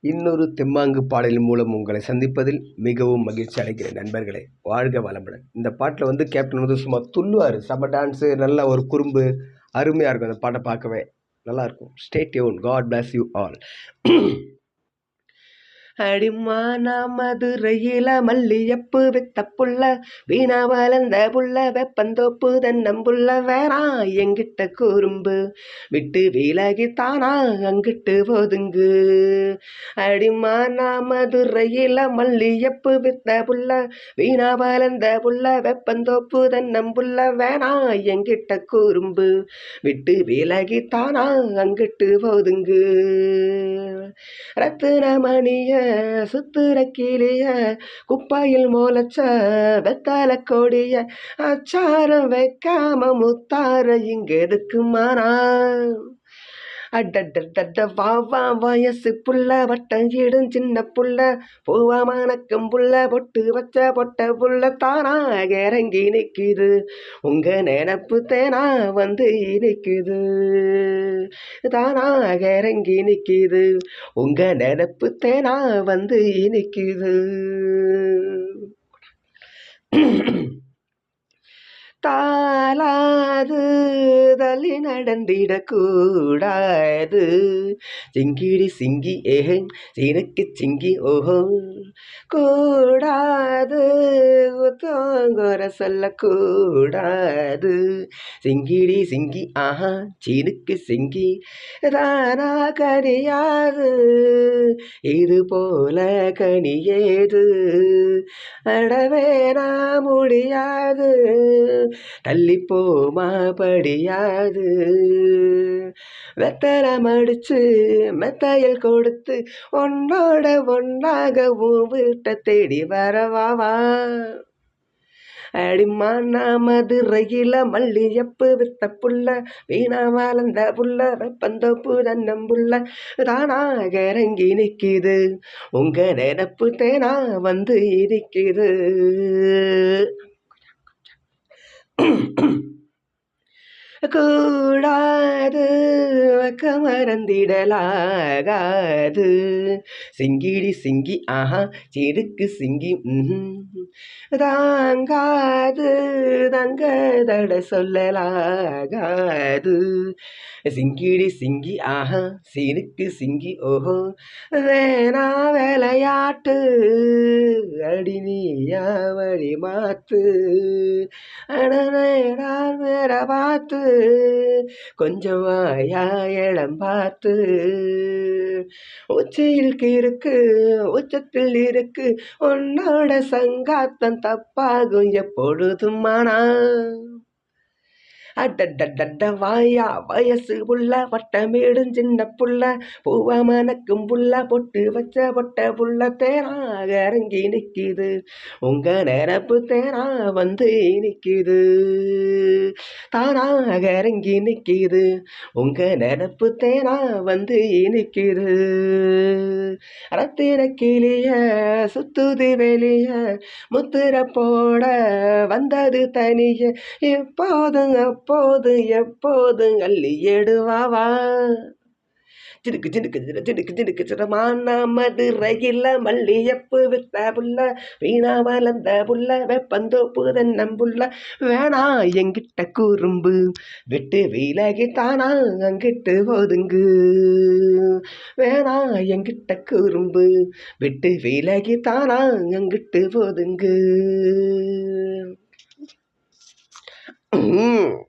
இன்னொரு தெம்மாங்கு பாடலின் மூலம் உங்களை சந்திப்பதில் மிகவும் மகிழ்ச்சி அடைகிறேன் நண்பர்களே. வாழ்க வளமுடன். இந்த பாட்டில் வந்து கேப்டன் வந்து சும்மா துள்ளுவார். சம டான்ஸு நல்ல ஒரு குறும்பு அருமையாக இருக்கும் அந்த பாட்டை பார்க்கவே. நல்லாயிருக்கும் stay tuned God bless you all அடிமான மதுரையில மல்லியப்பு வித்தப்புள்ள வீணா வளர்ந்த புள்ள வெப்பந்தோப்பு தன்னம்புள்ள வேணா எங்கிட்ட குறும்பு விட்டு விலகி அங்கிட்டு போதுங்கு அடிமான மதுரையில மல்லியப்பு வித்த புள்ள வீணா வளர்ந்த புள்ள வெப்பந்தோப்பு தன்னம்புள்ள வேணா எங்கிட்ட குறும்பு விட்டு விலகி அங்கிட்டு போதுங்கு ரத்தினமணிய சுத்துற கீழிய குப்பையில் மோலச்ச வெத்தால கொடிய அச்சாரம் வைக்காம முத்தார இங்க எதுக்குமானா? அடடடட வா வா வயசு புள்ள வட்டம் இடும் சின்ன புள்ள பூவா மணக்கும் புள்ள பொட்டு வச்ச பொட்ட புள்ள தானா இறங்கி நிற்குது உங்க நினப்பு தேனா வந்து நிற்குது தானா இறங்கி நிற்குது உங்க நினப்பு தேனா வந்து நிற்குது தாளாது தள்ளி நடந்திடக்கூடாது. சிங்கிடி சிங்கி ஏஹன் சீனுக்கு சிங்கி ஓஹோ. கூடா கூடாது தோங்குற சொல்லக்கூடாது சிங்கிடி சிங்கி ஆஹா சீனுக்கு சிங்கி ராரா கனியாது இது போல கனியேது அடவேனா முடியாது. தள்ளிப்போமா படியாது. வெத்தலம் அடிச்சு மெத்தையில் கொடுத்து ஒன்னோட ஒன்றாக உன் வீட்டை தேடி வரவாவா அடிமானா மதுரையில மல்லியப்பு வித்த புள்ள வீணா வளர்ந்த புள்ள வெப்பந்தோப்பு தன்னம் புள்ள. தானாக இறங்கி நிற்கிது உங்க நினப்பு தேனா வந்து இருக்குது கூடாது வக்க மறந்திடலாகாது. சிங்கிடி சிங்கி ஆஹா சிறுக்கு சிங்கி தாங்காது தங்க தட சொல்லலாகாது. சிங்கிடி சிங்கி ஆஹா சிறுக்கு சிங்கி ஓஹோ வேணா விளையாட்டு அடினியா வழி மாத்து. அடனேடா வேற பார்த்து கொஞ்சம் வாயா இடம் பார்த்து உச்சியில் இருக்கு உச்சத்தில் இருக்கு உன்னோட சங்காத்தம் தப்பாகும் எப்பொழுதுமானா அடடடட வாயா வயசு புள்ள வட்டமேடும் சின்ன புள்ள பூவா மணக்கும் புள்ள பொட்டு வச்ச பொட்ட புள்ள தேனாக இறங்கி நிற்கிது உங்க நினப்பு தேனா வந்து நிற்கிது தானாக இறங்கி நிற்கிது உங்க நினப்பு தேனா வந்து நிற்கிது ரத்தின கிளிய சுத்துது வெளிய முத்திர போட வந்தது தனிய. எப்போதும் எப்போது எப்போது அள்ளி எடுவாவா? சிடுக்கு சிடுக்கு சிடு சிடுக்கு சிடுக்கு சிடமான மதுரையில் மல்லியப்பு வித்த புள்ள வீணா வளர்ந்த புள்ள வெப்பந்தோப்பு தன்னம் புள்ள வேணா எங்கிட்ட குறும்பு விட்டு விலகி தானா அங்கிட்டு ஒதுங்கு. வேணா எங்கிட்ட குறும்பு விட்டு விலகி தானா அங்கிட்டு ஒதுங்கு. ம்